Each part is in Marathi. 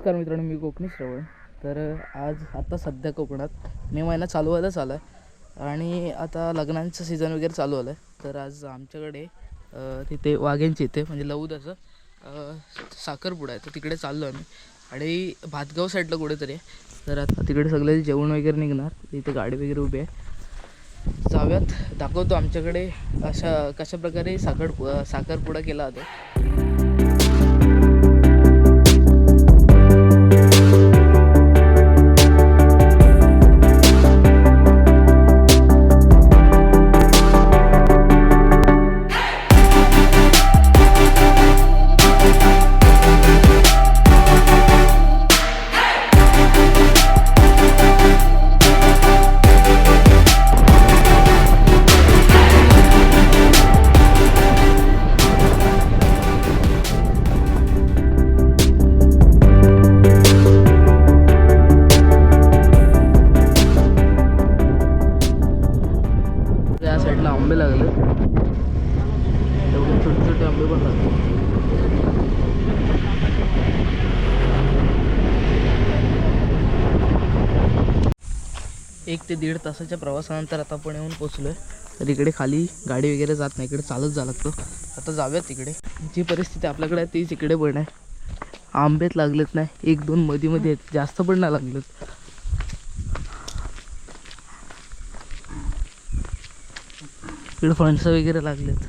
नमस्कार मित्रांनो मी कोकणी श्रवण. तर आज आता सध्या कोकणात मे महिना चालू व्हायला चालू आहे आणि आता लग्नांचं सीझन वगैरे चालू आलं आहे तर आज आमच्याकडे तिथे वाघ्यांची इथे म्हणजे लवदाचं असं साखरपुडा आहे. तर तिकडे चाललो आम्ही. आणि भातगाव साईडला कुठेतरी आहे. तर आता तिकडे सगळे जेवण वगैरे निघणार. इथे गाडी वगैरे उभी आहे. जाव्यात दाखवतो आमच्याकडे अशा कशा प्रकारे साखर साखरपुडा केला जातो. आंबे लागले. एवढे छोटे छोटे आंबे पण लागले. एक ते दीड तासाच्या प्रवासानंतर आता आपण येऊन पोचलो आहे तर इकडे खाली गाडी वगैरे जात नाही इकडे चालत जा लागतो. आता जाऊयात तिकडे. जी परिस्थिती आपल्याकडे आहे तीच इकडे पण आहे. आंबेत लागलेत नाही. एक दोन मध्ये मध्ये आहेत जास्त पण नाही लागलेत. इकडे फणसं वगैरे लागलेत.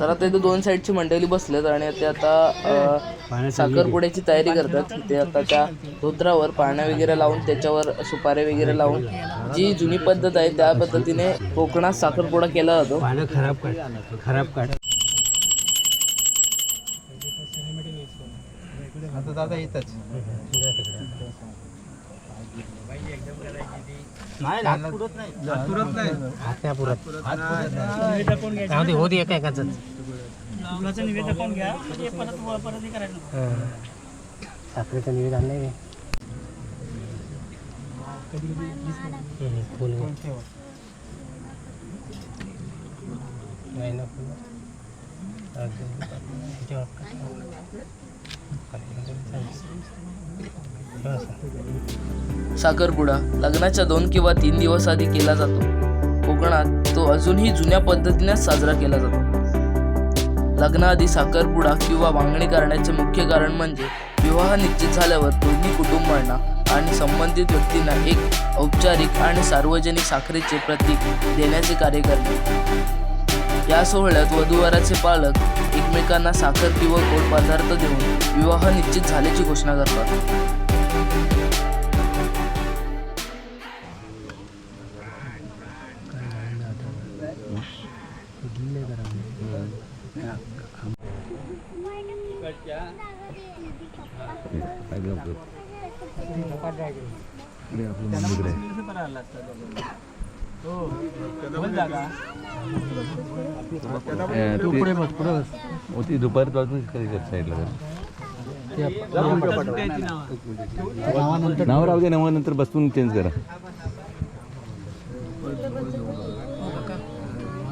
तर आता इथे दोन साईडची मंडळी बसलेत आणि ते आता साखरपुड्याची तयारी करतात. ते आता त्या धोत्रावर पाण्या वगैरे लावून त्याच्यावर सुपारे वगैरे लावून जी जुनी पद्धत आहे त्या पद्धतीने कोकणात साखरपुडा केला जातो. खराब काढ खराब काढ. आता दादा येतच नाही हात पुरत नाही. पुरत नाही. हात नाही पुरत. हात एका एकाच. साखरेचं निवेदन नाही फुल नाही ना फुल साखरपुडा लग्नाच्या दोन किंवा तीन दिवस आधी केला जातो. कोकणात तो अजूनही जुन्या पद्धतीनेच साजरा केला जातो. लग्नाआधी साखरपुडा किंवा वांगणी करण्याचे मुख्य कारण म्हणजे विवाह निश्चित झाल्यावर दोन्ही कुटुंबांना आणि संबंधित व्यक्तींना एक औपचारिक आणि सार्वजनिक साखरेचे प्रतीक देण्याचे कार्य करणे या सोहळ्यात वधूवराचे पालक एकमेकांना साखर किंवा गोड पदार्थ देऊन विवाह निश्चित झाल्याची घोषणा करतात. होती दुपारी पासून कधी साईडला नाव राहू दे नावानंतर बसून चेंज करा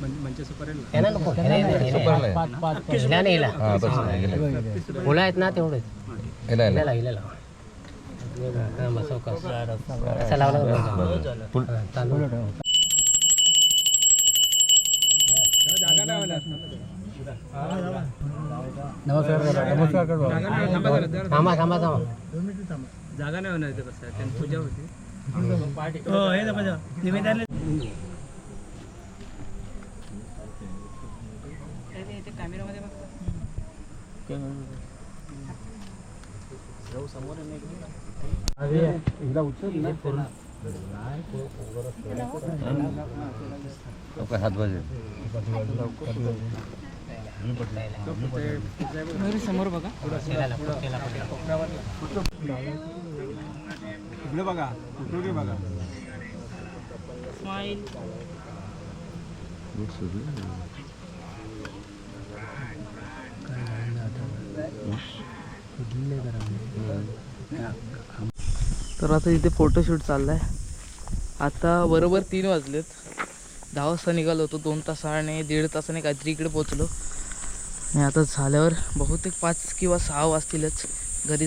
त्यांना नको हिला नाही हिला हां बस गेलं आहेत ना तेवढेच हिला हिला लावा बस हो, कस. का तांदूळ थांबा थांबा थांबा जागा नाही होणार त्यांनी पूजा होती हो हे निवेदन कॅमेरामध्ये आपका हात वाजेल समोर बघा केला केला इकडे बघा कुठे बघा स्माईल तर आता इथे फोटोशूट चाललाय. आता बरोबर तीन वाजलेत. दहा वाजता निघालो होतो दोन तासाने दीड तासाने काहीतरी इकडे पोचलो आणि आता झाल्यावर बहुतेक पाच किंवा सहा वाजतीलच घरी